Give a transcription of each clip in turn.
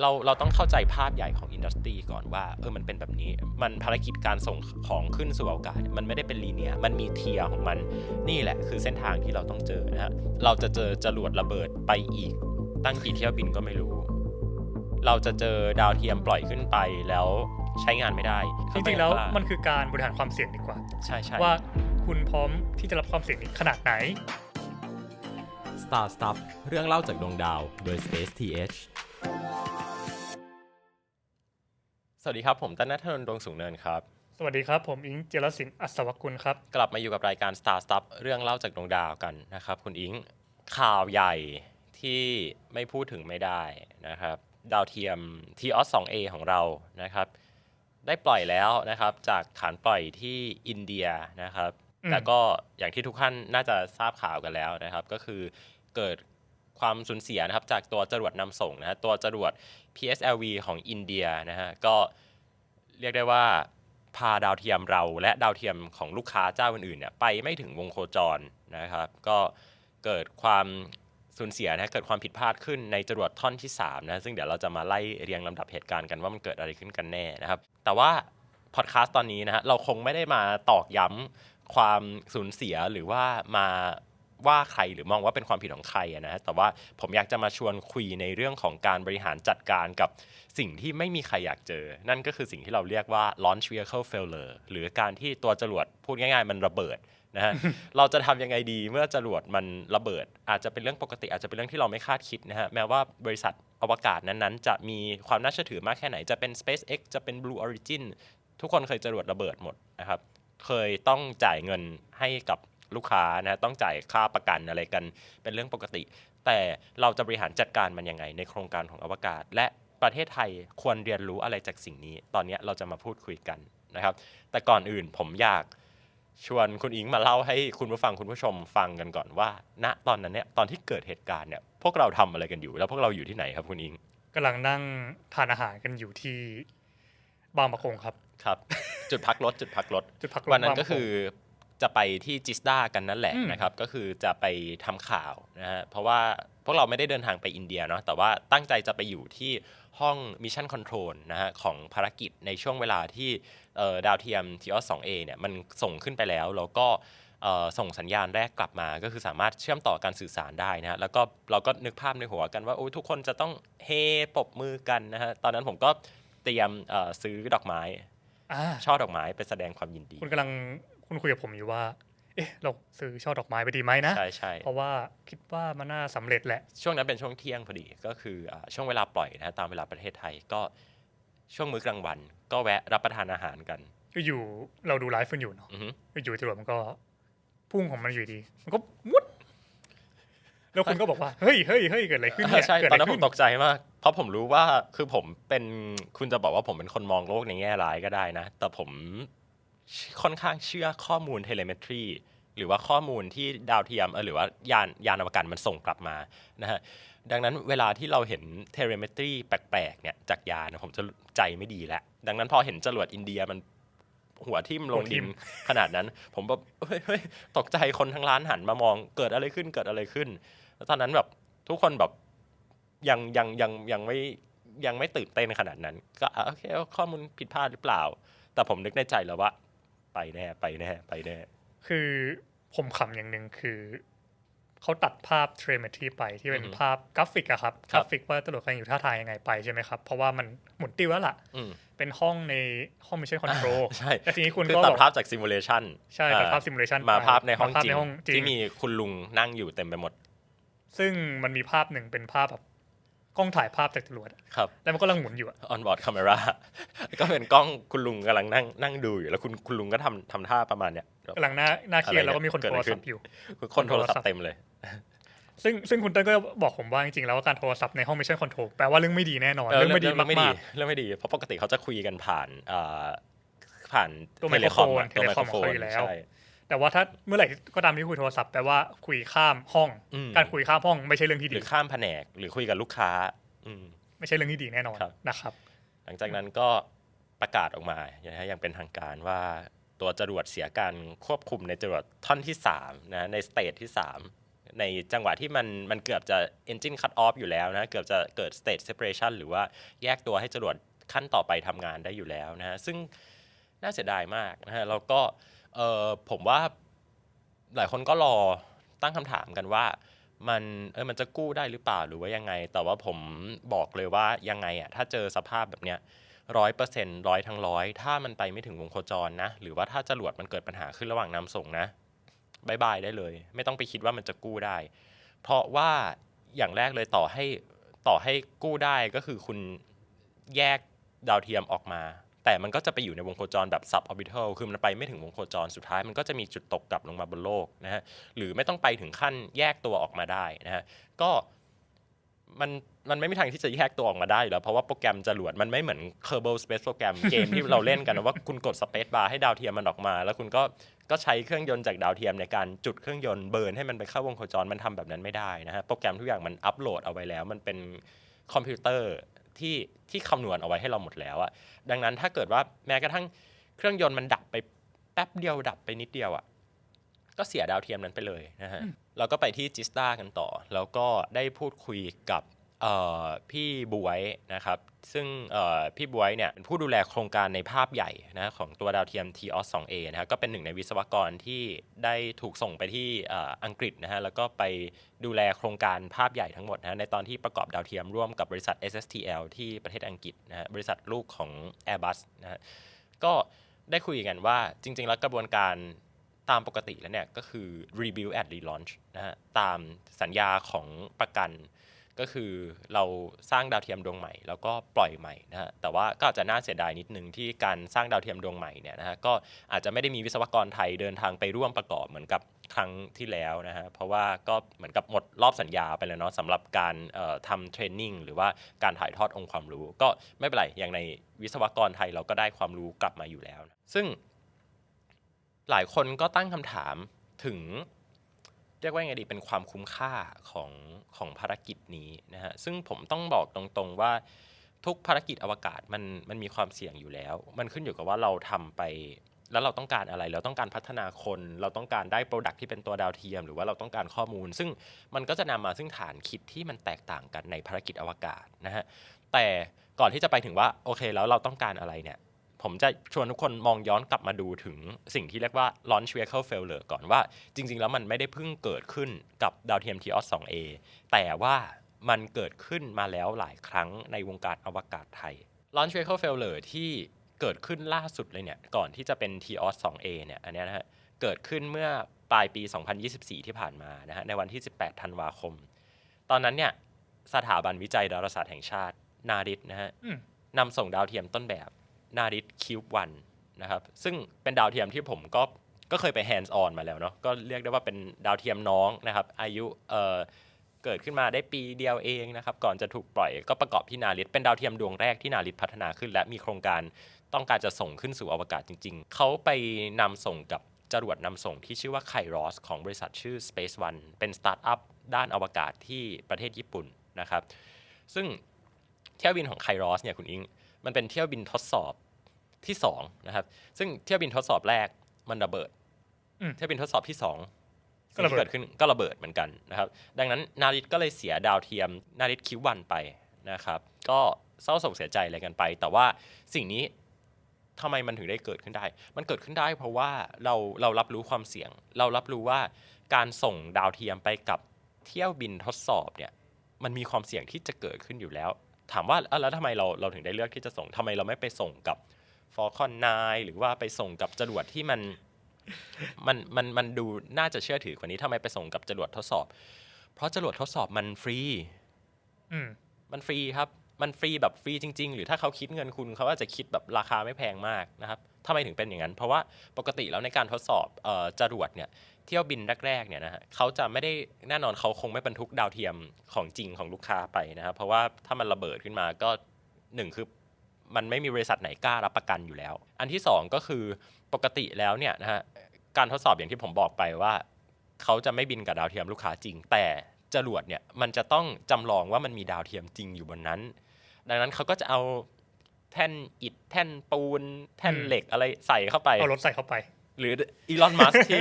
เราเราต้องเข้าใจภาพใหญ่ของอินดัสทรีก่อนว่าเออมันเป็นแบบนี้ มันภารกิจการส่งของขึ้นสู่อากาศเนี่ยมันไม่ได้เป็นลีเนียร์มันมีเทียร์ของมันนี่แหละ คือเส้นทางที่เราต้องเจอนะฮะเราจะเจอจรวดระเบิดไปอีก ตั้งกี่เที่ยวบินก็ไม่รู้ เราจะเจอดาวเทียมปล่อยขึ้นไปแล้วใช้งานไม่ได้จริงๆแล้วก็มันคือการบริหารความเสี่ยงดีกว่า ใช่ใช่ว่าคุณพร้อมที่จะรับความเสี่ยงนี้ขนาดไหน Star Stuff เรื่องเล่าจากดวงดาวโดย Space TH สวัสดีครับ ผมตั้นนัทนนท์ดวงสูงเนินครับ สวัสดีครับ ผมอิงเจรสินอัศวกุลครับ กลับมาอยู่กับรายการ Star Stuff เรื่องเล่าจากดวงดาวกันนะครับ คุณอิงข่าวใหญ่ที่ไม่พูดถึงไม่ได้นะครับ ดาวเทียม TOS 2A ของเรานะครับ ได้ปล่อยแล้วนะครับ จากฐานปล่อยที่อินเดียนะครับอืมแต่ก็อย่างที่ทุกท่านน่าจะทราบข่าวกันแล้วนะครับ ก็คือเกิด ความสูญเสียนะครับจากตัวจรวดนำส่งนะฮะตัวจรวด PSLV ของอินเดียนะฮะก็เรียกได้ว่าพาดาวเทียมเราและดาวเทียมของลูกค้าเจ้าอื่นๆเนี่ยไปไม่ถึงวงโคจรนะครับ ก็เกิดความสูญเสียนะเกิดความผิดพลาดขึ้นในจรวดท่อนที่3นะซึ่งเดี๋ยวเราจะมาไล่เรียงลำดับเหตุการณ์กันว่ามันเกิดอะไรขึ้นกันแน่นะครับ แต่ว่าพอดแคสต์ตอนนี้นะฮะเราคงไม่ได้มาตอกย้ำความสูญเสียหรือว่ามา ว่าใครหรือมองว่าเป็นความผิดของใครอะนะฮะแต่ว่าผมอยากจะมาชวนคุยในเรื่องของการบริหารจัดการกับสิ่งที่ไม่มีใครอยากเจอ นั่นก็คือสิ่งที่เราเรียกว่า launch vehicle failure หรือการที่ตัวจรวดพูดง่ายๆ มันระเบิดนะฮะเราจะทำยังไงดีเมื่อจรวดมันระเบิด อาจจะเป็นเรื่องปกติอาจจะเป็นเรื่องที่เราไม่คาดคิดนะฮะแม้ว่าบริษัทอวกาศนั้นๆ จะมีความน่าเชื่อถือมากแค่ไหนจะเป็น SpaceX จะเป็น Blue Origin ทุกคนเคยจรวดระเบิดหมดนะครับเคยต้องจ่ายเงินให้กับ ลูกค้านะต้องจ่ายค่าประกันอะไรกันเป็นเรื่องปกติ แต่เราจะบริหารจัดการมันยังไง ในโครงการของอวกาศ และประเทศไทยควรเรียนรู้อะไรจากสิ่งนี้ ตอนนี้เราจะมาพูดคุยกันนะครับ แต่ก่อนอื่นผมอยากชวนคุณอิงมาเล่าให้คุณผู้ฟังคุณผู้ชมฟังกันก่อนว่า ณตอนนั้นเนี่ยตอนที่เกิดเหตุการณ์เนี่ยพวกเราทำอะไรกันอยู่ แล้วพวกเราอยู่ที่ไหนครับคุณอิงกำลังนั่งทานอาหารกันอยู่ที่บางประกงครับครับ จุดพักรถจุดพักรถจุดพักรถวันนั้นบางประก็คือ จะไปที่จิสดากันนั่นแหละอืมนะครับ ก็คือจะไปทำข่าวนะฮะเพราะว่าพวกเราไม่ได้เดินทางไปอินเดียเนาะแต่ว่าตั้งใจจะไปอยู่ที่ห้องมิชชั่นคอนโทรลนะฮะของภารกิจในช่วงเวลาที่เอ่อดาวเทียม t ีออส 2A เนี่ยมันส่งขึ้นไปแล้ว แล้วก็เอ่อส่งสัญญาณแรกกลับมา ก็คือสามารถเชื่อมต่อการสื่อสารได้นะฮะแล้วก็เราก็นึกภาพในหัวกันว่าโอ้ยทุกคนจะต้องเฮปรบมือกันนะฮะตอนนั้นผมก็เตรียมเอ่อซื้อดอกไม้อ่าช่อดอกไม้ไปแสดงความยินดี คุณกำลัง คุณคุยกับผมอยู่ว่า เอ๊ะ เราซื้อช่อดอกไม้ไปดีไหมนะ ใช่ใช่เพราะว่าคิดว่ามันน่าสำเร็จแหละ ช่วงนั้นเป็นช่วงเที่ยงพอดีก็คืออ่าช่วงเวลาปล่อยนะฮะตามเวลาประเทศไทยก็ช่วงมื้อกลางวัน ก็แวะรับประทานอาหารกันอยู่ๆเราดูไลฟ์กันอยู่เนาะ อือฮึอยู่ๆจรวดมันก็พุ่งของมันอยู่ดี มันก็มุด แล้วคุณก็บอกว่า เฮ้ยเฮ้ยเฮ้ยเกิดอะไรขึ้นเนี่ยใช่เกิดตออะนไรนั้นผขึ้มนตกใจมากเพราะผมรู้ว่าคือผมเป็นคุณจะบอกว่าผมเป็นคนมองโลกในแง่ร้ายก็ได้นะ แต่ผม ค่อนข้างเชื่อข้อมูลเทเลเมตรีหรือว่าข้อมูลที่ดาวเทียมเออหรือว่ายานยานอวกาศมันส่งกลับมานะฮะดังนั้นเวลาที่เราเห็นเทเลเมตรีแปลกๆเนี่ยจากยานผมจะใจไม่ดีแล้ว ดังนั้นพอเห็นจรวดอินเดียมันหัวทิ่มลงดินขนาดนั้น ผมแบบเฮ้ยเฮ้ยตกใจคนทั้งร้านหันมามองเกิดอะไรขึ้นเกิดอะไรขึ้นแล้วตอนนั้นแบบทุกคนแบบยังยังยังยังไม่ยังไม่ตื่นเต้นขนาดนั้น ก็อะโอเคข้อมูลผิดพลาดหรือเปล่า แต่ผมนึกในใจแล้วว่า ไปแน่ไปแน่ไปแน่ คือผมขำอย่างหนึ่งคือเขาตัดภาพเทรมทีไปที่เป็นอือฮึภาพกราฟิกอะครับคกรับราฟิกว่าตลกกันอยู่ท่าทางยังไงไปใช่ไหมครับ เพราะว่ามันหมุนติ้วแล้วล่ะอืมเป็นห้องในห้องมิชชั่นคอนโทรลใช่แต่ทีนี้คุณคือก็ตัดบอกภาพจากซิมูเลชันใช่ตัดภาพซิมูเลชันมาภาพในห้องภาพจริในงห้องจริงที่มีคุณลุงนั่งอยู่เต็มไปหมด ซึ่งมันมีภาพหนึ่งเป็นภาพแบบ กล้องถ่ายภาพจากจรวดอะครับแล้วมันก็กำลังหมุนอยู่อะ on board camera ก็เป็นกล้องคุณลุงกำลังนั่งนั่งดูอยู่แล้วคุณคุณลุงก็ทำทำท่าประมาณเนี้ยแบบกำลังหน้าหน้าเครียดอะไรเนี่ยแล้วก็มีคนเกิดโทอะไรรขึ้ศันพท์อยู่ คนโทรศัพท์เต็มเลย ซึ่งซึ่งคุณเต้นก็บอกผมว่าจริงๆแล้วการโทรศัพท์ในห้องมิชชั่นคอนโทรลแปลว่าเรื่องไม่ดีแน่นอน เรื่องไม่ดีมากเรื่องไม่ดีเพราะปกติเขาจะคุยกันผ่านอ่าผ่านตัวเทเลคอมอะไมโครโฟนตัวไมโครโฟเทเลคอมของนเขาอยู่แล้วใช่ๆ แต่ว่าถ้าเมื่อไหร่ก็ตามที่คุยโทรศัพท์แปลว่าคุยข้ามห้อง อืม การคุยข้ามห้องไม่ใช่เรื่องที่หดี รือข้ามแผนกหรือคุยกับลูกค้า อืม ไม่ใช่เรื่องที่ดีแน่นอนครับ นะครับ หลังจากนั้นก็ประกาศออกมานะฮะอย่างเป็นทางการว่าตัวจรวดเสียการควบคุมในจรวดท่อนที่3นะในสเตจที่ 3 ในจังหวะที่มันมันเกือบจะ engine cut off อยู่แล้วนะเกือบจะเกิด state separation หรือว่าแยกตัวให้จรวดขั้นต่อไปทำงานได้อยู่แล้วนะฮะซึ่งน่าเสียดายมากนะฮะแล้วก็ เออผมว่าหลายคนก็รอตั้งคำถามกันว่า มันเออมันจะกู้ได้หรือเปล่าหรือว่ายังไง แต่ว่าผมบอกเลยว่ายังไงอะถ้าเจอสภาพแบบเนี้ยร้อยเปอร์เซ็นต์ร้อยทั้งร้อยถ้ามันไปไม่ถึงวงโคจรนะ หรือว่าถ้าจรวดมันเกิดปัญหาขึ้นระหว่างนำส่งนะบายบายได้เลย ไม่ต้องไปคิดว่ามันจะกู้ได้ เพราะว่าอย่างแรกเลยต่อให้ต่อให้กู้ได้ก็คือคุณแยกดาวเทียมออกมา แต่มันก็จะไปอยู่ในวงโคจรแบบ sub orbital คือมันไปไม่ถึงวงโคจรสุดท้าย มันก็จะมีจุดตกกลับลงมาบนโลกนะฮะหรือไม่ต้องไปถึงขั้นแยกตัวออกมาได้นะฮะก็มันมันไม่มีทางที่จะแยกตัวออกมาได้อยู่แล้ว เพราะว่าโปรแกรมจรวดมันไม่เหมือน Kerbal Space Program เกมที่เราเล่นกันนะว่าคุณกด Space Bar ให้ดาวเทียมมันออกมา แล้วคุณก็ก็ใช้เครื่องยนต์จากดาวเทียมในการจุดเครื่องยนต์เบิร์นให้มันไปเข้าวงโคจรมันทำแบบนั้นไม่ได้นะฮะโปรแกรมทุกอย่างมันอัปโหลดเอาไว้แล้ว มันเป็นคอมพิวเตอร์ ที่ที่คำนวณเอาไว้ให้เราหมดแล้วอะดังนั้นถ้าเกิดว่าแม้กระทั่งเครื่องยนต์มันดับไปแป๊บเดียวดับไปนิดเดียวอะก็เสียดาวเทียมนั้นไปเลยนะฮะเราก็ไปที่จิสตากันต่อ แล้วก็ได้พูดคุยกับเอ่อ พี่บวยนะครับ ซึ่งพี่บวยเนี่ยเป็นผู้ดูแลโครงการในภาพใหญ่นะของตัวดาวเทียม TOS 2A นะฮะก็เป็นหนึ่งในวิศวกรที่ได้ถูกส่งไปที่อ่ออังกฤษนะฮะแล้วก็ไปดูแลโครงการภาพใหญ่ทั้งหมดนะฮะในตอนที่ประกอบดาวเทียมร่วมกับบริษัท SSTL ที่ประเทศอังกฤษนะฮะบริษัทลูกของ Airbus นะฮะก็ได้คุยกันว่าจริง ๆ แล้วกระบวนการตามปกติแล้วเนี่ยก็คือ rebuild and relaunch นะฮะตามสัญญาของประกัน ก็คือเราสร้างดาวเทียมดวงใหม่ แล้วก็ปล่อยใหม่นะฮะแต่ว่าก็อาจจะน่าเสียดายนิดนึงที่การสร้างดาวเทียมดวงใหม่เนี่ยนะฮะก็อาจจะไม่ได้มีวิศวกรไทยเดินทางไปร่วมประกอบเหมือนกับครั้งที่แล้วนะฮะเพราะว่าก็เหมือนกับหมดรอบสัญญาไปแล้วเนาะสำหรับการทำเทรนนิ่งหรือว่าการถ่ายทอดองค์ความรู้ ก็ไม่เป็นไรอย่างในวิศวกรไทยเราก็ได้ความรู้กลับมาอยู่แล้วนะซึ่งหลายคนก็ตั้งคำถามถึง เรียกว่าไงดีเป็นความคุ้มค่าของของภารกิจนี้นะฮะซึ่งผมต้องบอกตรงๆว่าทุกภารกิจอวกาศมันมันมีความเสี่ยงอยู่แล้ว มันขึ้นอยู่กับว่าเราทำไปแล้วเราต้องการอะไร เราต้องการพัฒนาคน เราต้องการได้โปรดักที่เป็นตัวดาวเทียม หรือว่าเราต้องการข้อมูล ซึ่งมันก็จะนำมาซึ่งฐานคิดที่มันแตกต่างกันในภารกิจอวกาศนะฮะแต่ก่อนที่จะไปถึงว่าโอเคแล้วเราต้องการอะไรเนี่ย ผมจะชวนทุกคนมองย้อนกลับมาดูถึงสิ่งที่เรียกว่า launch vehicle failure ก่อนว่าจริง ๆ แล้วมันไม่ได้เพิ่งเกิดขึ้นกับดาวเทียม TOS 2A แต่ว่ามันเกิดขึ้นมาแล้วหลายครั้งในวงการอวกาศไทย launch vehicle failure ที่เกิดขึ้นล่าสุดเลยเนี่ยก่อนที่จะเป็น TOS 2A เนี่ยอันเนี้ยนะฮะเกิดขึ้นเมื่อปลายปี 2024 ที่ผ่านมานะฮะในวันที่ 18 ธันวาคม ตอนนั้นเนี่ยสถาบันวิจัยดาราศาสตร์แห่งชาตินาดิตนะฮะอืมนำส่งดาวเทียมต้นแบบ นาดิตคิววันนะครับซึ่งเป็นดาวเทียมที่ผมก็ก็เคยไป hands on มาแล้วเนาะก็เรียกได้ว่าเป็นดาวเทียมน้องนะครับอายุเอ่อเกิดขึ้นมาได้ปีเดียวเองนะครับก่อนจะถูกปล่อยก็ประกอบที่นาริตเป็นดาวเทียมดวงแรกที่นาริตพัฒนาขึ้น และมีโครงการต้องการจะส่งขึ้นสู่อวกาศจริง ๆ เขาไปนำส่งกับจรวดนำส่งที่ชื่อว่าไครอสของบริษัทชื่อ Space One เป็นสตาร์ทอัพด้านอวกาศที่ประเทศญี่ปุ่นนะครับ ซึ่งเที่ยวบินของไครอสเนี่ยคุณอิง มันเป็นเที่ยวบินทดสอบ ที่สองนะครับซึ่งเที่ยวบินทดสอบแรกมันระเบิดอืมเที่ยวบินทดสอบที่สองก็ระเบิดสิ่งที่เกิดขึ้นก็ระเบิดเหมือนกันนะครับ ดังนั้นนาริตก็เลยเสียดาวเทียมนาริตคิววันไปนะครับ ก็เศร้าโศกเสียใจอะไรกันไป แต่ว่าสิ่งนี้ทำไมมันถึงได้เกิดขึ้นได้ มันเกิดขึ้นได้เพราะว่าเราเรารับรู้ความเสี่ยง เรารับรู้ว่าการส่งดาวเทียมไปกับเที่ยวบินทดสอบเนี่ยมันมีความเสี่ยงที่จะเกิดขึ้นอยู่แล้ว ถามว่าเอ้าแล้วทำไมเราเราถึงได้เลือกที่จะส่งทำไมเราไม่ไปส่งกับ Falcon 9หรือว่าไปส่งกับจรวดที่มันมันมันมันดูน่าจะเชื่อถือกว่านี้ทำไมไปส่งกับจรวดทดสอบ เพราะจรวดทดสอบมันฟรีอืมมันฟรีครับ มันฟรีแบบฟรีจริง ๆ หรือถ้าเขาคิดเงินคุณเขาอาจจะคิดแบบราคาไม่แพงมากนะครับทำไมถึงเป็นอย่างนั้น เพราะว่าปกติแล้วในการทดสอบเอ่อจรวดเนี่ยเที่ยวบินแรกๆเนี่ยนะฮะเขาจะไม่ได้แน่นอนเขาคงไม่บรรทุกดาวเทียมของจริงของลูกค้าไปนะครับเพราะว่าถ้ามันระเบิดขึ้นมาก็หนึ่งคือ มันไม่มีบริษัทไหนกล้ารับประกันอยู่แล้ว อันที่สองก็คือปกติแล้วเนี่ยนะฮะการทดสอบอย่างที่ผมบอกไปว่า เขาจะไม่บินกับดาวเทียมลูกค้าจริง แต่จรวดเนี่ยมันจะต้องจำลองว่ามันมีดาวเทียมจริงอยู่บนนั้น ดังนั้นเขาก็จะเอาแท่นอิฐแท่นปูน แท่นเหล็กอะไรใส่เข้าไปเอารถใส่เข้าไป หรืออีลอนมัสที่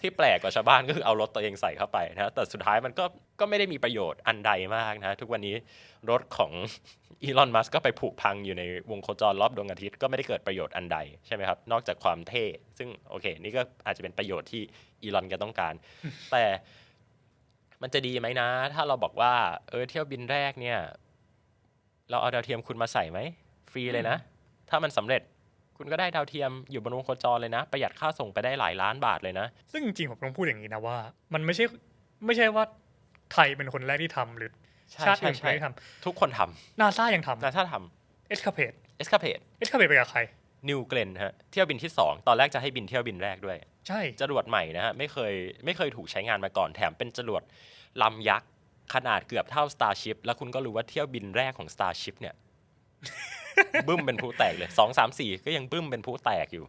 ที่แปลกกว่าชาวบ้านก็คือเอารถตัวเองใส่เข้าไปนะแต่สุดท้ายมันก็ก็ไม่ได้มีประโยชน์อันใดมากนะ ทุกวันนี้รถของอีลอนมัสก็ไปผุพังอยู่ในวงโคจรรอบดวงอาทิตย์ก็ไม่ได้เกิดประโยชน์อันใดใช่ไหมครับ นอกจากความเท่ ซึ่งโอเค นี่ก็อาจจะเป็นประโยชน์ที่อีลอนแกต้องการ แต่มันจะดีไหมนะ ถ้าเราบอกว่า เออเที่ยวบินแรกเนี่ย เราเอาดาวเทียมคุณมาใส่ไหมฟรีเลยนะ ถ้ามันสำเร็จ คุณก็ได้ดาวเทียมอยู่บนวงโคจรเลยนะ ประหยัดค่าส่งไปได้หลายล้านบาทเลยนะ ซึ่งจริงๆผมต้องพูดอย่างนี้นะว่า มันไม่ใช่ไม่ใช่ว่าไทยเป็นคนแรกที่ทำหรือใช่ชาติใช่อื่นใช่ไม่ได้ททุกคนทำนาซายังำทำนาซาทเอสคาเพดำเอสคาเพดเอสคาเพดไปกับใครนิวเกลนฮะเที่ยวบินที่ 2 ตอนแรกจะให้บินเที่ยวบินแรกด้วย ใช่จรวดใหม่นะฮะไม่เคยไม่เคยถูกใช้งานมาก่อนแถมเป็นจรวดลำยักษ์ขนาดเกือบเท่า Starship แล้วคุณก็รู้ว่าเที่ยวบินแรกของ Starship เนี่ย บึ้มเป็นพลุแตกเลยสองสามสี่ก็ยังบึ้มเป็นพลุแตกอยู่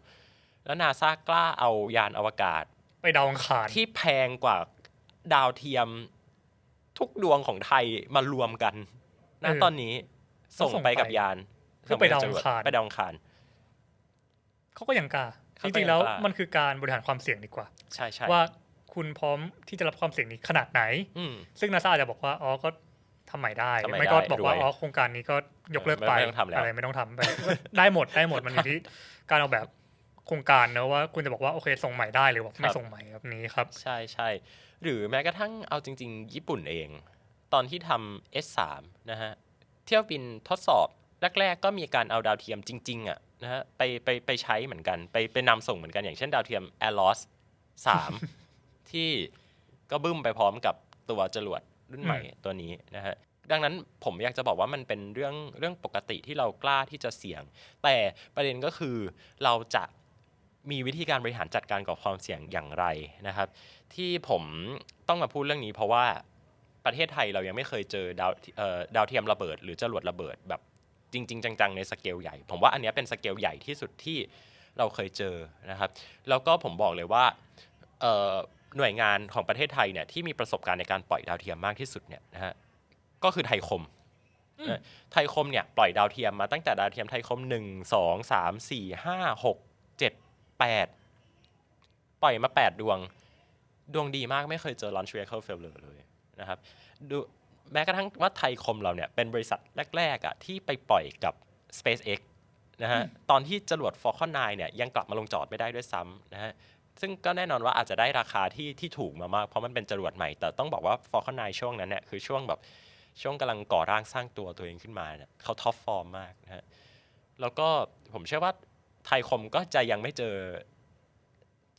แล้วนาซากล้าเอายานอวกาศ ไปดาวอังคารที่แพงกว่าดาวเทียมทุกดวงของไทยมารวมกันณเออตอนนี้ส่งไปกับยานเพื่อไปดาวอังคารไปดาวอังคารเขาก็ยังกล้าเขาจก็ยังริงๆแล้วกล้ามัมันคือการบริหารความเสี่ยงดีกว่า ใช่ใช่ว่าคุณพร้อมที่จะรับความเสี่ยงนี้ขนาดไหนอืมซึ่งนาซาอาจจะบอกว่าอ๋อก็ทำใหม่ได้ทำใหม่ไม่ก็ได้บอกว่ารวยอ๋อโครงการนี้ก็ ยกเลิกไปไม่ต้องทำแล้ว อะไรไม่ต้องทำไป ได้หมดได้หมดมันอยู่ที่การเอาแบบโครงการเนอะว่า คุณจะบอกว่าโอเคส่งใหม่ได้หรือว่าไม่ส่งใหม่แบบนี้ครับ ใช่ใช่หรือแม้กระทั่งเอาจริง ๆ ญี่ปุ่นเอง ตอนที่ทำ S3 นะฮะ เที่ยวบินทดสอบแรกๆก็มีการเอาดาวเทียมจริง ๆ อะนะฮะไปไปไปใช้เหมือนกันไปไปนำส่งเหมือนกันอย่างเช่นดาวเทียม a l o s 3 ที่ก็บึ้มไปพร้อมกับตัวจรวดรุ่นใหม่ตัวนี้นะฮะ ดังนั้นผมอยากจะบอกว่ามันเป็นเรื่องเรื่องปกติที่เรากล้าที่จะเสี่ยง แต่ประเด็นก็คือเราจะมีวิธีการบริหารจัดการกับความเสี่ยงอย่างไรนะครับ ที่ผมต้องมาพูดเรื่องนี้เพราะว่าประเทศไทยเรายังไม่เคยเจอดาวเอ่อดาวเทียมระเบิด หรือจรวดระเบิดแบบจริง ๆ จัง ๆ ในสเกลใหญ่ ผมว่าอันนี้เป็นสเกลใหญ่ที่สุดที่เราเคยเจอนะครับ แล้วก็ผมบอกเลยว่าหน่วยงานของประเทศไทยเนี่ยที่มีประสบการณ์ในการปล่อยดาวเทียมมากที่สุดเนี่ยนะฮะ ก็คือไทยคมอืมนะไทยคมเนี่ยปล่อยดาวเทียมมาตั้งแต่ดาวเทียมไทยคม 1 2 3 4 5 6 7 8 ปล่อยมา 8 ดวง ดวงดีมากไม่เคยเจอ launch vehicle failure เลยนะครับดูแม้กระทั่งว่าไทยคมเราเนี่ยเป็นบริษัทแรกๆอะที่ไปปล่อยกับ SpaceX นะฮะตอนที่จรวด Falcon 9เนี่ยยังกลับมาลงจอดไม่ได้ด้วยซ้ำนะฮะซึ่งก็แน่นอนว่าอาจจะได้ราคาที่ที่ถูกมามาก เพราะมันเป็นจรวดใหม่ แต่ต้องบอกว่า Falcon 9 ช่วงนั้นเนี่ยคือช่วงแบบ ช่วงกำลังก่อร่างสร้างตัวตัวเองขึ้นมาเนี่ยเขาท็อปฟอร์มมากนะฮะแล้วก็ผมเชื่อว่าไทยคมก็จะยังไม่เจอ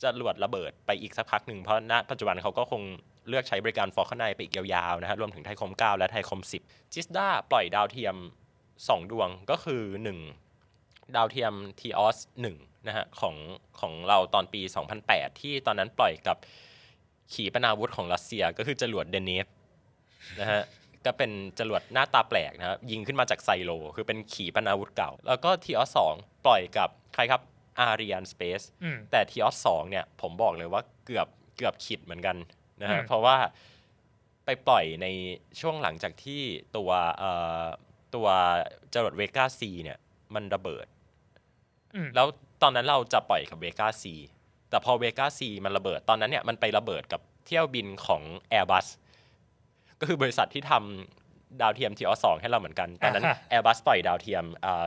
จรวดระเบิดไปอีกสักพักหนึ่งเพราะณปัจจุบันเขาก็คงเลือกใช้บริการฟอร์คไนไปอีกยาวๆนะฮะรวมถึงไทยคม 9 และไทยคม 10 จิสดาปล่อยดาวเทียม 2 ดวงก็คือ 1 ดาวเทียม t ีออส1นะฮะของของเราตอนปี 2008 ที่ตอนนั้นปล่อยกับขีปนาวุธของรัสเซียก็คือจรวดเดเนฟนะฮะ ก็เป็นจรวดหน้าตาแปลกนะครับยิงขึ้นมาจากไซโล คือเป็นขีปนาวุธเก่า แล้วก็ทีออส2ปล่อยกับใครครับอารียนสเปซอืม แต่ทีออสสองเนี่ยผมบอกเลยว่าเกือบเกือบขิดเหมือนกันนะฮะอืม เพราะว่าไปปล่อยในช่วงหลังจากที่ตัวเอ่อตัวจรวดเวก้าซีเนี่ยมันระเบิด อืมแล้วตอนนั้นเราจะปล่อยกับเวก้าซีแต่พอเวก้าซีมันระเบิดตอนนั้นเนี่ยมันไประเบิดกับเที่ยวบินของ Airbus ก็คือบริษัทที่ทำดาวเทียมทีออสองให้เราเหมือนกัน ตอนนั้นอ่าฮะ Airbus ปล่อยดาวเทียมอ่า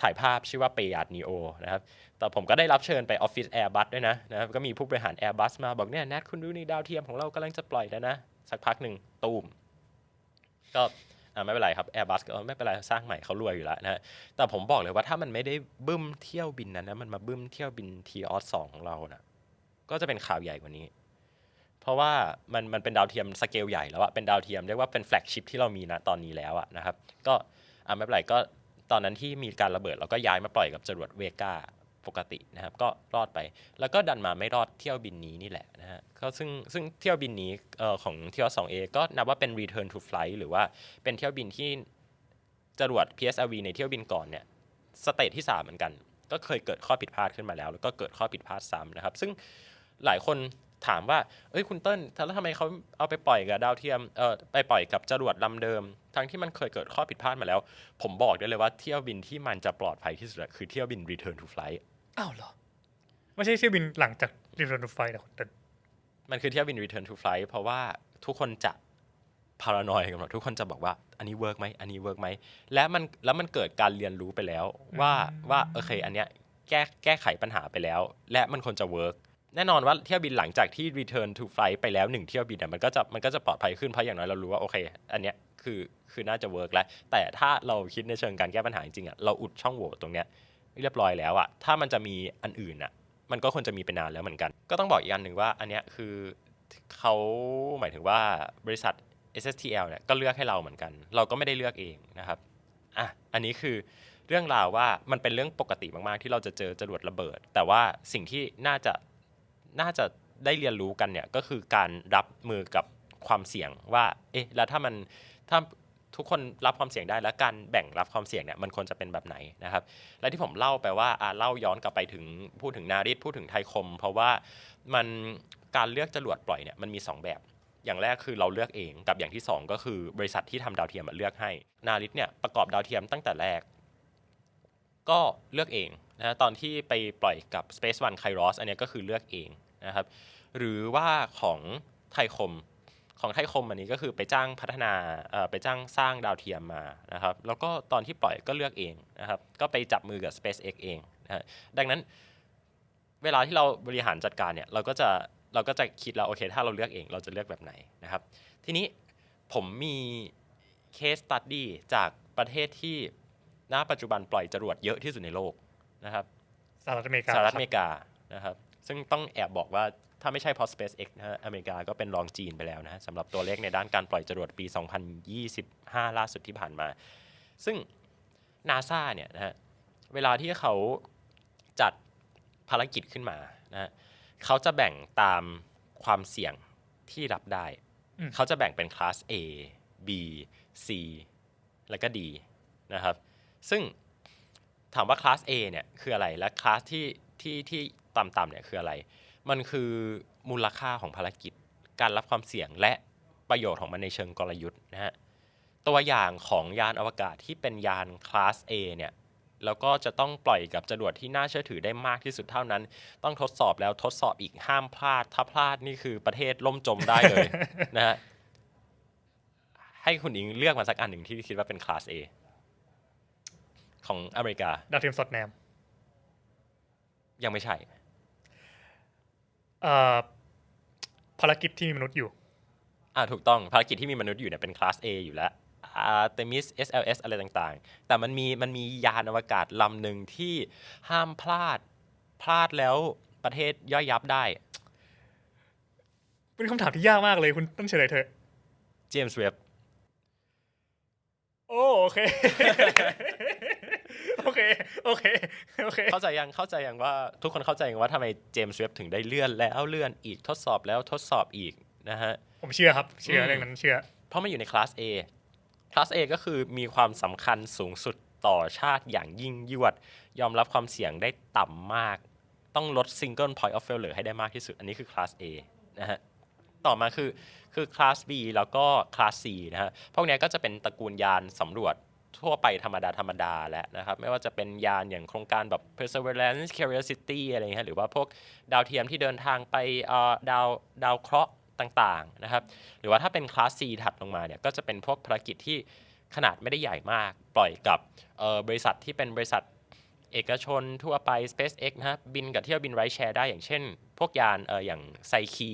ถ่ายภาพชื่อว่าเปยาดนีโอนะครับแต่ผมก็ได้รับเชิญไปออฟฟิศ Airbus ด้วยนะนะครับก็มีผู้บริหาร Airbus มาบอกเนี่ยแนทคุณดูนี่ดาวเทียมของเรากำลังจะปล่อยแล้วนะ สักพักหนึ่งตูมก็อ่าไม่เป็นไรครับ Airbus ก็ไม่เป็นไรสร้างใหม่เขารวยอยู่แล้วนะฮะแต่ผมบอกเลยว่าถ้ามันไม่ได้บึ้มเที่ยวบินนั้นนะมันมาบึ้มเที่ยวบินทีออสสองของเรานะก็จะเป็นข่าวใหญ่กว่านี้ เพราะว่ามันมันเป็นดาวเทียมสเกลใหญ่แล้วอะเป็นดาวเทียมเรียกว่าเป็นแฟลกชิพที่เรามีนะตอนนี้แล้วอะนะครับ ก็อ่าไม่เป็นไรก็ตอนนั้นที่มีการระเบิดเราก็ย้ายมาปล่อยกับจรวดเวก้าปกตินะครับ ก็รอดไป แล้วก็ดันมาไม่รอดเที่ยวบินนี้นี่แหละนะฮะก็ซึ่งซึ่งเที่ยวบินนี้เอ่อของเที่ยว 2A ก็นับว่าเป็น return to flight หรือว่าเป็นเที่ยวบินที่จรวด PSLV ในเที่ยวบินก่อนเนี่ยสเตจที่ 3 เหมือนกัน ก็เคยเกิดข้อผิดพลาดขึ้นมาแล้ว แล้วก็เกิดข้อผิดพลาดซ้ำนะครับ ซึ่งหลายคน ถามว่าเอ้ยคุณเติ้ลแล้วทำไมเขาเอาไปปล่อยกับดาวเทียมเออไปปล่อยกับจรวดลำเดิม ทั้งที่มันเคยเกิดข้อผิดพลาดมาแล้ว ผมบอกได้เลยว่าเที่ยวบินที่มันจะปลอดภัยที่สุดอะคือเที่ยวบิน return to flight อ้าวเหรอ ไม่ใช่เที่ยวบินหลังจาก Return to Flight แต่แต่มันคือเที่ยวบิน return to flight เพราะว่าทุกคนจะพารานอยกันหมดทุกคนจะบอกว่าอันนี้เวิร์กไหมอันนี้เวิร์กไหมและมันแล้วมันเกิดการเรียนรู้ไปแล้วว่าว่าโอเคอันเนี้ยแก้แก้ไขปัญหาไปแล้ว และมันควรจะเวิร์ก แน่นอนว่าเที่ยวบินหลังจากที่ return to flight ไปแล้วหนึ่งเที่ยวบินเนี่ยมันก็จะมันก็จะปลอดภัยขึ้นเพราะอย่างน้อยเรารู้ว่าโอเค อันเนี้ยคือคือน่าจะเวิร์กแล้ว แต่ถ้าเราคิดในเชิงการแก้ปัญหาจริงอะเราอุดช่องโหว่ตรงเนี้ยเรียบร้อยแล้วอะถ้ามันจะมีอันอื่นอะมันก็ควรจะมีไปนานแล้วเหมือนกัน ก็ต้องบอกอีกอันหนึ่งว่าอันเนี้ยคือเขาหมายถึงว่าบริษัท SSTL เนี่ยก็เลือกให้เราเหมือนกัน เราก็ไม่ได้เลือกเองนะครับอะอันนี้คือเรื่องราวว่ามันเป็นเรื่องปกติมากๆ ที่เราจะเจอจรวดระเบิด แต่ว่าสิ่งที่น่าจะ น่าจะได้เรียนรู้กันเนี่ยก็คือการรับมือกับความเสี่ยงว่า เอ๊ะแล้วถ้ามันถ้าทุกคนรับความเสี่ยงได้แล้วการแบ่งรับความเสี่ยงเนี่ยมันควรจะเป็นแบบไหนนะครับ และที่ผมเล่าไปว่าอ่าเล่าย้อนกลับไปถึงพูดถึงนาริตพูดถึงไทยคม เพราะว่ามันการเลือกจรวดปล่อยเนี่ยมันมี 2 แบบ อย่างแรกคือเราเลือกเองกับอย่างที่ 2 ก็คือบริษัทที่ทำดาวเทียมเลือกให้ นาริตเนี่ยประกอบดาวเทียมตั้งแต่แรก ก็เลือกเอง นะตอนที่ไปปล่อยกับ Space One Kairos อันนี้ก็คือเลือกเองนะครับ หรือว่าของไทยคมของไทยคมอันนี้ก็คือไปจ้างพัฒนาไปจ้างสร้างดาวเทียมมานะครับ แล้วก็ตอนที่ปล่อยก็เลือกเองนะครับ ก็ไปจับมือกับ SpaceX เองนะดังนั้นเวลาที่เราบริหารจัดการเนี่ยเราก็จะเราก็จะคิดแล้วโอเคถ้าเราเลือกเองเราจะเลือกแบบไหนนะครับ ทีนี้ผมมีเคสตัดดี้จากประเทศที่ณปัจจุบันปล่อยจรวดเยอะที่สุดในโลก นะครับสหรัฐอเมริกาสหรัฐอคเมบริกานะครับซึ่งต้องแอบบอกว่าถ้าไม่ใช่เพราะ SpaceX นะฮะอเมริกาก็เป็นรองจีนไปแล้วนะฮะสำหรับตัวเลขในด้านการปล่อยจรวดปี 2025 ล่าสุดที่ผ่านมา ซึ่ง NASA เนี่ยนะฮะเวลาที่เขาจัดภารกิจขึ้นมานะฮะเขาจะแบ่งตามความเสี่ยงที่รับได้อืมเขาจะแบ่งเป็นคลาส A B C แล้วก็ D นะครับ ซึ่ง ถามว่าคลาส A เนี่ยคืออะไรและคลาสที่ที่ที่ต่ำๆเนี่ยคืออะไร มันคือมูลค่าของภารกิจ การรับความเสี่ยงและประโยชน์ของมันในเชิงกลยุทธ์นะฮะตัวอย่างของยานอวกาศที่เป็นยานคลาส A เนี่ยแล้วก็จะต้องปล่อยกับจรวดที่น่าเชื่อถือได้มากที่สุดเท่านั้น ต้องทดสอบแล้วทดสอบอีกห้ามพลาด ถ้าพลาดนี่คือประเทศล่มจมได้เลยนะฮะให้คุณอิงเลือกมาสักอันหนึ่งที่คิดว่าเป็นคลาส A ของอเมริกา ดาวเทียมสอดแนม ยังไม่ใช่เอ่อภารกิจที่มีมนุษย์อยู่ อ่าถูกต้องภารกิจที่มีมนุษย์อยู่เนี่ยเป็นคลาส A อยู่แล้ว Artemis SLS อะไรต่างๆ แต่มันมีมันมียานอวกาศลำหนึ่งที่ห้ามพลาดพลาดแล้วประเทศย่อยยับได้ เป็นคำถามที่ยากมากเลยคุณต้องเฉลยเถอะเจมส์เว็บโอ้โอเค โอเคโอเคโอเค เข้าใจยังเข้าใจยังว่าทุกคนเข้าใจยังว่าทำไมเจมส์เว็บถึงได้เลื่อนแล้วเลื่อนอีกทดสอบแล้วทดสอบอีกนะฮะ ผมเชื่อครับ เชื่ออืมเรื่องนั้นเชื่อ เพราะมันอยู่ในคลาส A คลาส A ก็คือมีความสำคัญสูงสุดต่อชาติอย่างยิ่งยวด ยอมรับความเสี่ยงได้ต่ำมาก ต้องลด single point of failure ให้ได้มากที่สุด อันนี้คือคลาส A นะฮะต่อมาคือคือคลาส B แล้วก็คลาส C นะฮะ พวกเนี้ยก็จะเป็นตระกูลยานสำรวจ ทั่วไปธรรมดาธรรมดาแหละนะครับ ไม่ว่าจะเป็นยานอย่างโครงการแบบ perseverance curiosity อะไรเงี้ยหรือว่าพวกดาวเทียมที่เดินทางไปเอ่อดาวดาวเคราะห์ต่างๆนะครับ หรือว่าถ้าเป็นคลาส C ถัดลงมาเนี่ยก็จะเป็นพวกภารกิจที่ขนาดไม่ได้ใหญ่มาก ปล่อยกับเอ่อบริษัทที่เป็นบริษัทเอกชนทั่วไป SpaceX นะครับบินกับเที่ยวบินไรแชร์ได้อย่างเช่น พวกยานเอออย่างไซคี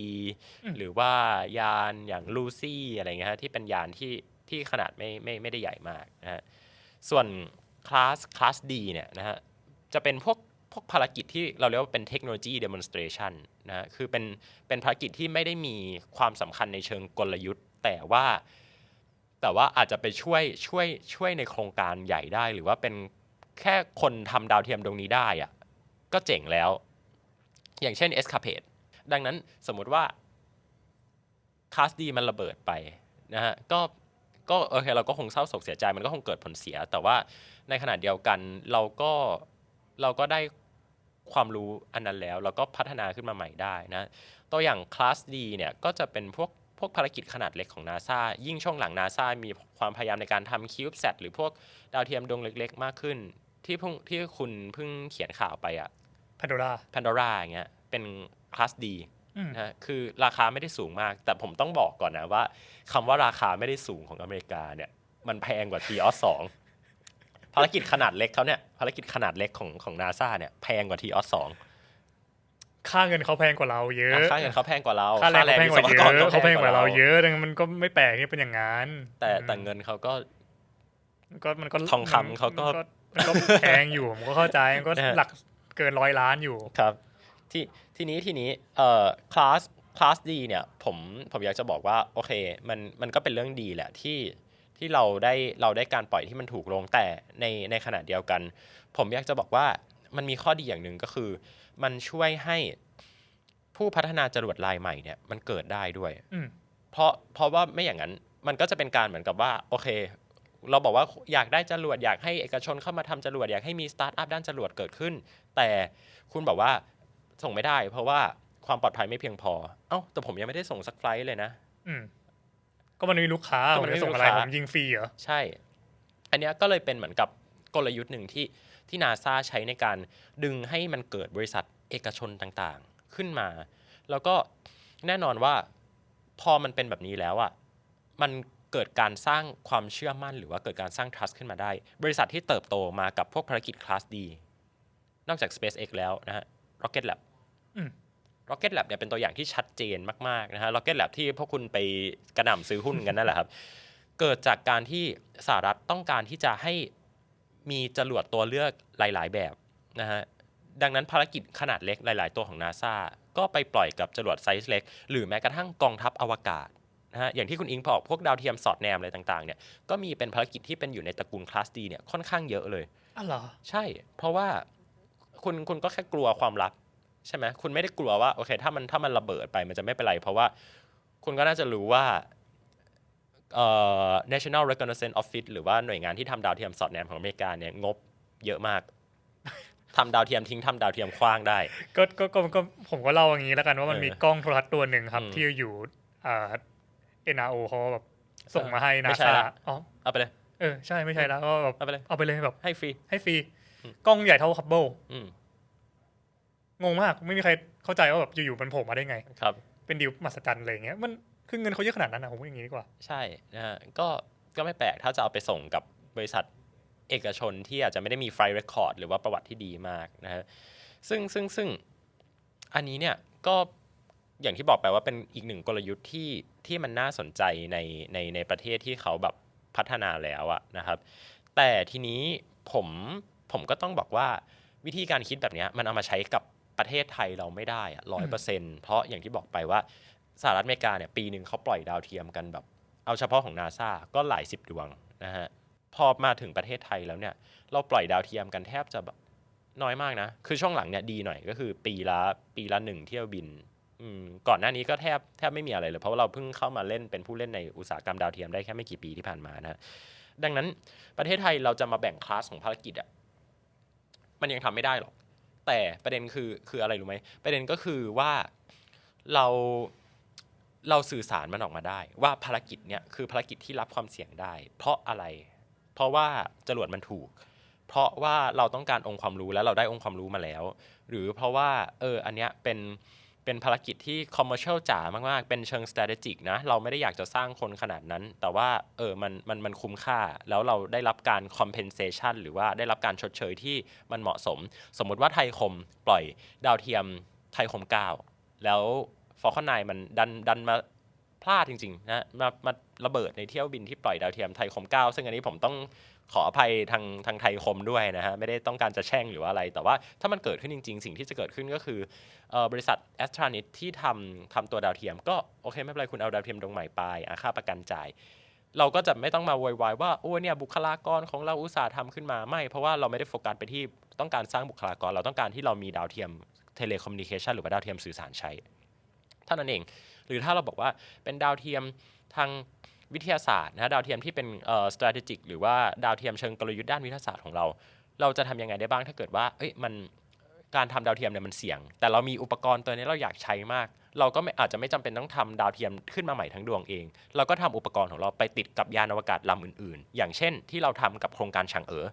อืมหรือว่ายานอย่างลูซี่อะไรเงี้ยฮะที่เป็นยานที่ ที่ขนาดไม่ไม่ไม่ได้ใหญ่มากนะฮะส่วนคลาสคลาส D เนี่ยนะฮะจะเป็นพวกพวกภารกิจที่เราเรียกว่าเป็นเทคโนโลยี demonstration นะฮะคือเป็นเป็นภารกิจที่ไม่ได้มีความสำคัญในเชิงกลยุทธ์ แต่ว่า แต่ว่าอาจจะไปช่วยช่วยช่วยในโครงการใหญ่ได้ หรือว่าเป็นแค่คนทำดาวเทียมตรงนี้ได้อะก็เจ๋งแล้ว อย่างเช่น Escapade ดังนั้นสมมติว่าคลาสดีมันระเบิดไปนะฮะก็ ก็โอเคเราก็คงเศร้าโศกเสียใจมันก็คงเกิดผลเสีย แต่ว่าในขณะเดียวกันเราก็เราก็ได้ความรู้อันนั้นแล้วเราก็พัฒนาขึ้นมาใหม่ได้นะตัวอย่างคลาส D เนี่ยก็จะเป็นพวกพวกภารกิจขนาดเล็กของ NASA ยิ่งช่วงหลัง NASA มีความพยายามในการทำคิวบ์แซหรือพวกดาวเทียมดวงเล็ก ๆ มากขึ้น ที่เพิ่งที่คุณเพิ่งเขียนข่าวไปอะพนโดรา Pandora อย่างเงี้ยเป็นคลาส D อืม นะฮะคือราคาไม่ได้สูงมาก แต่ผมต้องบอกก่อนนะว่าคำว่าราคาไม่ได้สูงของอเมริกาเนี่ย มันแพงกว่า t ีออสสองภารกิจขนาดเล็กเขาเนี่ยภารกิจขนาดเล็กของของนาซาเนี่ยแพงกว่า t ีออสสองค่าเงินเขาแพงกว่าเราเยอะ ค่าเงินเขาแพงกว่าเราค่าแรงเขาแพงกว่าวิศเยวรอะเขาแพงกว่าเราเยอะดังนั้นมันก็ไม่แปลกที่เป็นอย่างนั้น แต่แต่เงินเขาก็มันก็มันก็ทองคำเขาก็มันก็แพงอยู่ผมก็เข้าใจมันก็นะฮะหลักเกินร้อยล้านอยู่ครับ ที่ทีนี้ทีนี้เอ่อคลาสคลาสดีเนี่ยผมผมอยากจะบอกว่าโอเคมันมันก็เป็นเรื่องดีแหละที่ที่เราได้เราได้การปล่อยที่มันถูกลงแต่ในในขณะเดียวกัน ผมอยากจะบอกว่ามันมีข้อดีอย่างหนึ่งก็คือ มันช่วยให้ผู้พัฒนาจรวดลายใหม่เนี่ยมันเกิดได้ด้วยอืมเพราะเพราะว่าไม่อย่างนั้นมันก็จะเป็นการเหมือนกับว่าโอเค เราบอกว่าอยากได้จรวดอยากให้เอกชนเข้ามาทำจรวดอยากให้มีสตาร์ทอัพด้านจรวดเกิดขึ้น แต่คุณบอกว่า ส่งไม่ได้ เพราะว่าความปลอดภัยไม่เพียงพอ เอ้า แต่ผมยังไม่ได้ส่งสักไฟลท์เลยนะ อืม ก็มันมีลูกค้าก็ผมัมนไม่จะส่งอะไรมีลูกค้า ผมยิงฟรีเหรอ ใช่ อันเนี้ยก็เลยเป็นเหมือนกับกลยุทธ์หนึ่งที่ที่นาซาใช้ในการดึงให้มันเกิดบริษัทเอกชนต่างๆ ขึ้นมา แล้วก็แน่นอนว่าพอมันเป็นแบบนี้แล้วอะมันเกิดการสร้างความเชื่อมั่น หรือว่าเกิดการสร้าง trust ขึ้นมาได้ บริษัทที่เติบโตมากับพวกภารกิจคลาสดีนอกจาก SpaceX แล้วนะฮะ Rocket Lab อืม Rocket Lab เนี่ยเป็นตัวอย่างที่ชัดเจนมากๆนะฮะ Rocket Lab ที่พวกคุณไปกระหน่ำซื้อหุ้นกันนั่นแหละครับ เกิดจากการที่สหรัฐต้องการที่จะให้มีจรวดตัวเลือกหลาย ๆ แบบนะฮะ ดังนั้นภารกิจขนาดเล็กหลาย ๆ ตัวของ NASA ก็ไปปล่อยกับจรวดไซส์เล็ก หรือแม้กระทั่งกองทัพอวกาศนะฮะอย่างที่คุณอิงบอกพวกดาวเทียมสอดแนมอะไรต่างๆเนี่ยก็มีเป็นภารกิจที่เป็นอยู่ในตระกูลคลาสดีเนี่ยค่อนข้างเยอะเลยอ๋อเหรอใช่ เพราะว่า คุณคุณก็แค่กลัวความลับใช่ไหมคุณไม่ได้กลัวว่าโอเค ถ้ามันถ้ามันระเบิดไปมันจะไม่เป็นไร เพราะว่าคุณก็น่าจะรู้ว่าเอ่อ National Reconnaissance Office หรือว่าหน่วยงานที่ทำดาวเทียมสอดแนมของอเมริกาเนี่ยงบเยอะมากทำดาวเทียมทิ้งทำดาวเทียมคว้างได้ ก็ก็ก็ก็ผมก็เล่าอย่างนี้แล้วกันว่ามันเออมีกล้องโทรทัศน์ตัวหนึ่งครับอืมที่อยู่อ่า NRO เขาแบบส่งมาให้ไม่นาใช่ซาละ อ๋อเอาไปเลย เออใช่ไม่ใช่แล้วก็แบบเอาไปเลย เอาไปเลยแบบให้ฟรีให้ฟรีอืม กล้องใหญ่เท่าฮับเบิลอืมงงมากไม่มีใครเข้าใจว่าแบบอยู่ๆมันโผล่มาได้ไง ครับ เป็นดิวมหัศจรรย์อะไรอย่างเงี้ยมันคือเงินเขาเยอะขนาดนั้นนะผมว่าอย่างนี้ดีกว่า ใช่นะฮะก็ก็ไม่แปลกถ้าจะเอาไปส่งกับบริษัทเอกชนที่อาจจะไม่ได้มีไฟล์เรคคอร์ดหรือว่าประวัติที่ดีมากนะฮะซึ่งซึ่งซึ่งอันนี้เนี่ยก็อย่างที่บอกไปว่าเป็นอีกหนึ่งกลยุทธ์ที่ที่มันน่าสนใจในในในประเทศที่เขาแบบพัฒนาแล้วอะนะครับ แต่ทีนี้ผม ผมก็ต้องบอกว่าวิธีการคิดแบบเนี้ยมันเอามาใช้กับประเทศไทยเราไม่ได้อะร้อยเปอร์เซ็นต์เพราะอย่างที่บอกไปว่าสหรัฐอเมริกาเนี่ยปีหนึ่งเขาปล่อยดาวเทียมกันแบบ เอาเฉพาะของนาซาก็หลายสิบดวงนะฮะพอมาถึงประเทศไทยแล้วเนี่ย เราปล่อยดาวเทียมกันแทบจะแบบน้อยมากนะ คือช่วงหลังเนี่ยดีหน่อยก็คือปีละปีละหนึ่งเที่ยวบินอืมก่อนหน้านี้ก็แทบแทบไม่มีอะไรเลย เพราะว่าเราเพิ่งเข้ามาเล่นเป็นผู้เล่นในอุตสาหกรรมดาวเทียมได้แค่ไม่กี่ปีที่ผ่านมานะฮะดังนั้นประเทศไทยเราจะมาแบ่งคลาสของภารกิจอะ มันยังทำไม่ได้หรอก แต่ประเด็นคือคืออะไรรู้ไหมประเด็นก็คือว่าเราเราสื่อสารมันออกมาได้ ว่าภารกิจเนี่ยคือภารกิจที่รับความเสี่ยงได้ เพราะอะไร เพราะว่าจรวดมันถูก เพราะว่าเราต้องการองค์ความรู้แล้วเราได้องค์ความรู้มาแล้ว หรือเพราะว่าเอออันเนี้ยเป็น เป็นภารกิจที่ commercial จ๋ามาก ๆ เป็นเชิง strategic นะ เราไม่ได้อยากจะสร้างคนขนาดนั้น แต่ว่าเออมันมันมันคุ้มค่า แล้วเราได้รับการ compensation หรือว่าได้รับการชดเชยที่มันเหมาะสม สมมุติว่าไทยคมปล่อยดาวเทียมไทยคม 9 แล้วฟอลคอนไนมันดันดันมาพลาดจริง ๆ นะมามาระเบิดในเที่ยวบินที่ปล่อยดาวเทียมไทยคม 9 ซึ่งอันนี้ผมต้อง ขออภัยทางทางไทยคมด้วยนะฮะไม่ได้ต้องการจะแช่งหรือว่าอะไร แต่ว่าถ้ามันเกิดขึ้นจริง ๆ สิ่งที่จะเกิดขึ้นก็คืออบริษัทแอสตรานิตที่ทำทำตัวดาวเทียม ก็โอเคไม่เป็นไรคุณเอาดาวเทียมดวงใหม่ไปอะค่าประกันจ่ายเราก็จะไม่ต้องมาโวยวายว่าโอ้เนี่ยบุคลากรของเราอุตสาห์ทำขึ้นมาไม่ เพราะว่าเราไม่ได้โฟกัสไปที่ต้องการสร้างบุคลากร เราต้องการที่เรามีดาวเทียมเทเลคอมมิวนิเคชันหรือว่าดาวเทียมสื่อสารใช้เท่านั้นเอง หรือถ้าเราบอกว่าเป็นดาวเทียมทาง วิทยาศาสตร์นะดาวเทียมที่เป็นเอ่อ strategic หรือว่าดาวเทียมเชิงกลยุทธ์ด้านวิทยาศาสตร์ของเรา เราจะทำยังไงได้บ้างถ้าเกิดว่าเอ้ยมันการทำดาวเทียมเนี่ยมันเสี่ยง แต่เรามีอุปกรณ์ตัวนี้เราอยากใช้มาก เราก็ไม่อาจจะไม่จำเป็นต้องทำดาวเทียมขึ้นมาใหม่ทั้งดวงเอง เราก็ทำอุปกรณ์ของเราไปติดกับยานอวกาศลำอื่นๆ อย่างเช่น ที่เราทำกับโครงการฉางเอ๋อ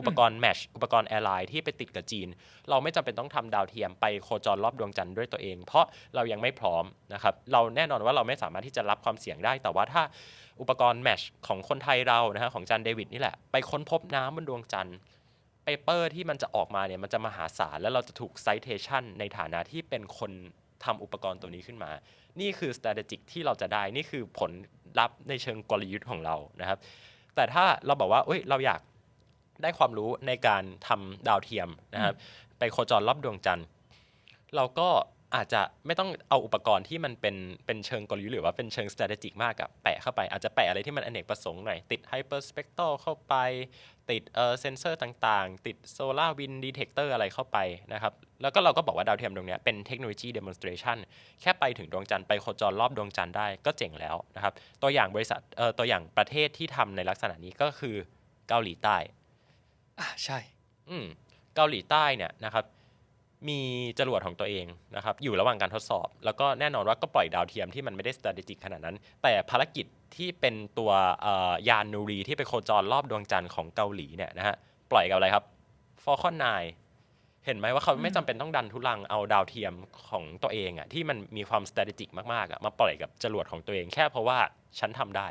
อุปกรณ์แมชอุปกรณ์แอร์ไลน์ที่ไปติดกับจีน เราไม่จำเป็นต้องทำดาวเทียมไปโคจรรอบดวงจันทร์ด้วยตัวเอง เพราะเรายังไม่พร้อมนะครับเราแน่นอนว่าเราไม่สามารถที่จะรับความเสี่ยงได้แต่ว่าถ้าอุปกรณ์แมชของคนไทยเรานะฮะของจันเดวิดนี่แหละ ไปค้นพบน้ำบนดวงจันทร์เปเปอร์ที่มันจะออกมาเนี่ยมันจะมหาศาลแล้วเราจะถูก citation ในฐานะที่เป็นคนทำอุปกรณ์ตัวนี้ขึ้นมา นี่คือ strategic ที่เราจะได้ นี่คือผลลัพธ์ในเชิงกลยุทธ์ของเรานะครับ แต่ถ้าเราบอกว่าเอ้ย เราอยาก ได้ความรู้ในการทำดาวเทียมนะครับ ไปโคจรรอบดวงจันทร์ เราก็อาจจะไม่ต้องเอาอุปกรณ์ที่มันเป็นเป็นเชิงกลยุทธ์หรือว่าเป็นเชิง strategic มากอะแปะเข้าไปอาจจะแปะอะไรที่มันอเนกประสงค์หน่อย ติด hyperspectral เข้าไป ติดเอ่อเซนเซอร์ต่างๆ ติด solar wind detector อะไรเข้าไปนะครับ แล้วก็เราก็บอกว่าดาวเทียมตรงเนี้ยเป็นเทคโนโลยี demonstration แค่ไปถึงดวงจันทร์ไปโคจรรอบดวงจันทร์ได้ก็เจ๋งแล้วนะครับ ตัวอย่างบริษัทเอ่อตัวอย่างประเทศที่ทำในลักษณะนี้ก็คือเกาหลีใต้ อ่าใช่ อืมเกาหลีใต้เนี่ยนะครับ มีจรวดของตัวเองนะครับ อยู่ระหว่างการทดสอบ แล้วก็แน่นอนว่าก็ปล่อยดาวเทียมที่มันไม่ได้ strategic ขนาดนั้น แต่ภารกิจที่เป็นตัวยานนูรีที่ไปโคจรรอบดวงจันทร์ของเกาหลีเนี่ยนะฮะปล่อยกับอะไรครับ Falcon 9 เห็นไหมว่าเขาไม่จำเป็นต้องดันทุลังเอาดาวเทียมของตัวเองอะที่มันมีความ strategic มากๆอะมาปล่อยกับจรวดของตัวเองแค่เพราะว่าฉันทำได้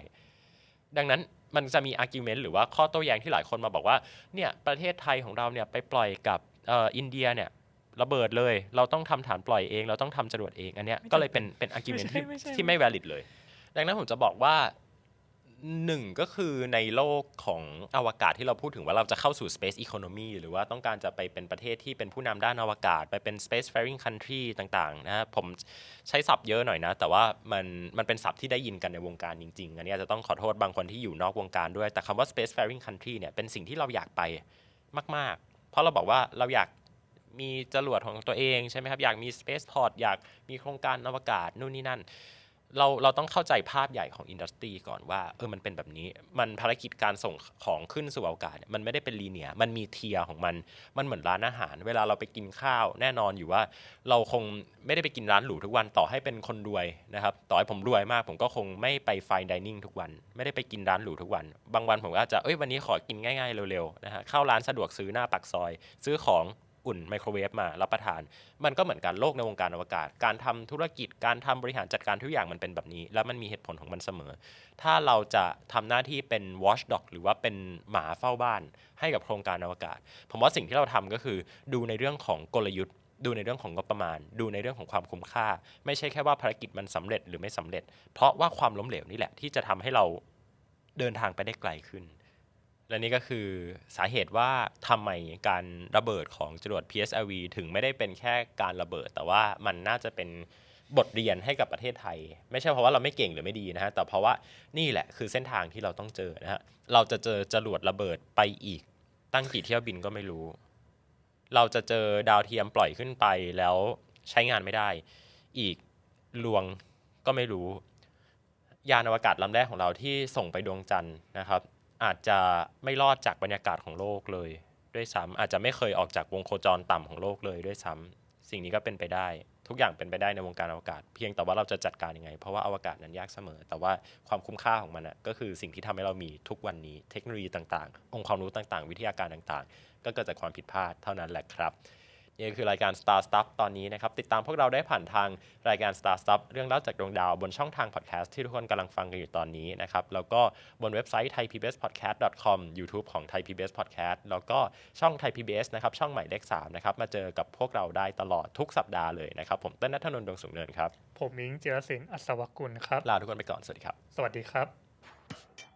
ดังนั้น มันจะมี argument หรือว่าข้อโต้แย้งที่หลายคนมาบอกว่าเนี่ยประเทศไทยของเราเนี่ยไปปล่อยกับเอ่ออินเดียเนี่ยระเบิดเลย เราต้องทำฐานปล่อยเอง เราต้องทำจรวดเองอันเนี้ยก็เลยเป็นเป็น argument ที่ไม่ใช่ที่ไม่ valid เลย ดังนั้นผมจะบอกว่า หนึ่งก็คือในโลกของอวกาศที่เราพูดถึงว่าเราจะเข้าสู่ space economy หรือว่าต้องการจะไปเป็นประเทศที่เป็นผู้นำด้านอวกาศ ไปเป็น space faring country ต่างๆนะผมใช้ศัพท์เยอะหน่อยนะ แต่ว่ามันมันเป็นศัพท์ที่ได้ยินกันในวงการจริงๆ อันนี้จจะต้องขอโทษบางคนที่อยู่นอกวงการด้วย แต่คำว่า space faring country เนี่ยเป็นสิ่งที่เราอยากไปมาก ๆ เพราะเราบอกว่าเราอยากมีจรวดของตัวเองใช่ไหมครับอยากมี space port อยากมีโครงการอวกาศนู่นนี่นั่น เราเราต้องเข้าใจภาพใหญ่ของอินดัสตรีก่อนว่าเออมันเป็นแบบนี้ มันภารกิจการส่งของขึ้นสู่อวกาศมันไม่ได้เป็นลีเนีย มันมีเทียของมัน มันเหมือนร้านอาหาร เวลาเราไปกินข้าวแน่นอนอยู่ว่า เราคงไม่ได้ไปกินร้านหรูทุกวันต่อให้เป็นคนรวยนะครับต่อให้ผมรวยมากผมก็คงไม่ไปไฟดิเนิ่งทุกวัน ไม่ได้ไปกินร้านหรูทุกวัน บางวันผมก็อาจจะเอ้ยวันนี้ขอกินง่ายๆเร็วๆนะฮะเข้าร้านสะดวกซื้อหน้าปากซอย ซื้อของ อุ่นไมโครเวฟมารับประทาน มันก็เหมือนกันโลกในวงการอวกาศ การทำธุรกิจการทำบริหารจัดการทุกอย่างมันเป็นแบบนี้ แล้วมันมีเหตุผลของมันเสมอ ถ้าเราจะทำหน้าที่เป็น watchdog หรือว่าเป็นหมาเฝ้าบ้านให้กับโครงการอวกาศ ผมว่าสิ่งที่เราทำก็คือดูในเรื่องของกลยุทธ์ดูในเรื่องของงบประมาณ ดูในเรื่องของความคุ้มค่า ไม่ใช่แค่ว่าภารกิจมันสำเร็จหรือไม่สำเร็จ เพราะว่าความล้มเหลวนี่แหละที่จะทำให้เราเดินทางไปได้ไกลขึ้น และนี่ก็คือสาเหตุว่าทำไมการระเบิดของจรวด PSLV ถึงไม่ได้เป็นแค่การระเบิด แต่ว่ามันน่าจะเป็นบทเรียนให้กับประเทศไทย ไม่ใช่เพราะว่าเราไม่เก่งหรือไม่ดีนะฮะแต่เพราะว่านี่แหละคือเส้นทางที่เราต้องเจอนะฮะเราจะเจอจรวดระเบิดไปอีก ตั้งกี่เที่ยวบินก็ไม่รู้ เราจะเจอดาวเทียมปล่อยขึ้นไปแล้วใช้งานไม่ได้ อีกลวงก็ไม่รู้ ยานอวกาศลำแรกของเราที่ส่งไปดวงจันทร์นะครับ อาจจะไม่รอดจากบรรยากาศของโลกเลย ด้วยซ้ำอาจจะไม่เคยออกจากวงโคจรต่ำของโลกเลยด้วยซ้ำสิ่งนี้ก็เป็นไปได้ ทุกอย่างเป็นไปได้ในวงการอวกาศ เพียงแต่ว่าเราจะจัดการยังไง เพราะว่าอวกาศนั้นยากเสมอ แต่ว่าความคุ้มค่าของมันนะก็คือสิ่งที่ทำให้เรามีทุกวันนี้ เทคโนโลยีต่างๆ องค์ความรู้ต่างๆ วิทยาการต่างๆ ก็เกิดจากความผิดพลาดเท่านั้นแหละครับ นี่คือรายการ Star Stuff ตอนนี้นะครับ ติดตามพวกเราได้ผ่านทางรายการ Star Stuff เรื่องเล่าจากดวงดาวบนช่องทางพอดแคสต์ที่ทุกคนกำลังฟังกันอยู่ตอนนี้นะครับ แล้วก็บนเว็บไซต์ thaipbspodcast.com YouTube ของ Thai PBS Podcast แล้วก็ช่อง Thai PBS นะครับ ช่องใหม่เลข3นะครับ มาเจอกับพวกเราได้ตลอดทุกสัปดาห์เลยนะครับ ผมเต้นนัทนนท์ดวงสูงเนินครับ ผมมิงเจรศิลป์อัศวกุลครับ ลาทุกคนไปก่อน สวัสดีครับ สวัสดีครับ